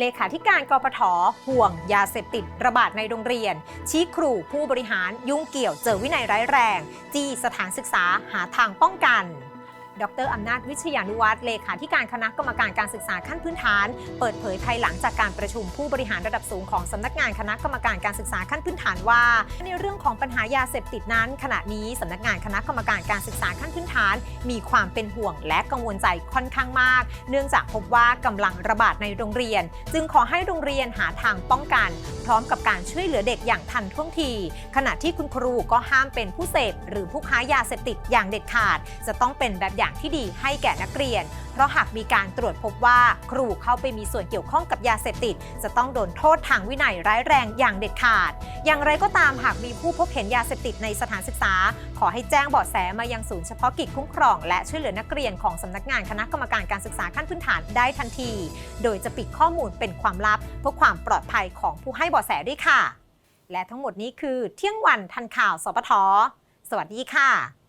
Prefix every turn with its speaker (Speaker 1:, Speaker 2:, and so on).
Speaker 1: เลขาธิการกปทห่วง ยาเสพติดระบาดในโรงเรียน ชี้ครูผู้บริหารยุ่งเกี่ยวเจอวินัยร้ายแรง จี้สถานศึกษาหาทางป้องกัน ดรอำนาจวิชยานุวัฒน์เลขาธิการคณะกรรมการการศึกษาขั้นพื้นฐาน เปิดเผยภายหลังจากการประชุมผู้บริหารระดับสูงของสำนักงานคณะกรรมการการศึกษาขั้นพื้นฐานว่า ในเรื่องของปัญหายาเสพติดนั้น ขณะนี้สำนักงานคณะกรรมการการศึกษาขั้นพื้นฐาน มีความเป็นห่วงและกังวลใจค่อนข้างมาก เนื่องจากพบว่ากำลังระบาดในโรงเรียน จึงขอให้โรงเรียนหาทางป้องกัน พร้อมกับการช่วยเหลือเด็กอย่างทันท่วงที ขณะที่คุณครูก็ห้ามเป็นผู้เสพหรือผู้ค้ายาเสพติดอย่างเด็ดขาด จะต้องเป็นแบบอย่างอย่างที่ดีให้แก่นักเรียน เพราะหากมีการตรวจพบว่าครูเข้าไปมีส่วนเกี่ยวข้องกับยาเสพติด จะต้องโดนโทษทางวินัยร้ายแรงอย่างเด็ดขาด อย่างไรก็ตามหากมีผู้พบเห็นยาเสพติดในสถานศึกษา ขอให้แจ้งเบาะแสมายังศูนย์เฉพาะกิจคุ้มครอง และช่วยเหลือนักเรียนของสำนักงานคณะกรรมการการศึกษาขั้นพื้นฐานได้ทันที โดยจะปิดข้อมูลเป็นความลับ เพื่อความปลอดภัยของผู้ให้เบาะแสด้วยค่ะ และทั้งหมดนี้คือเที่ยงวันทันข่าวสปทสวัสดีค่ะ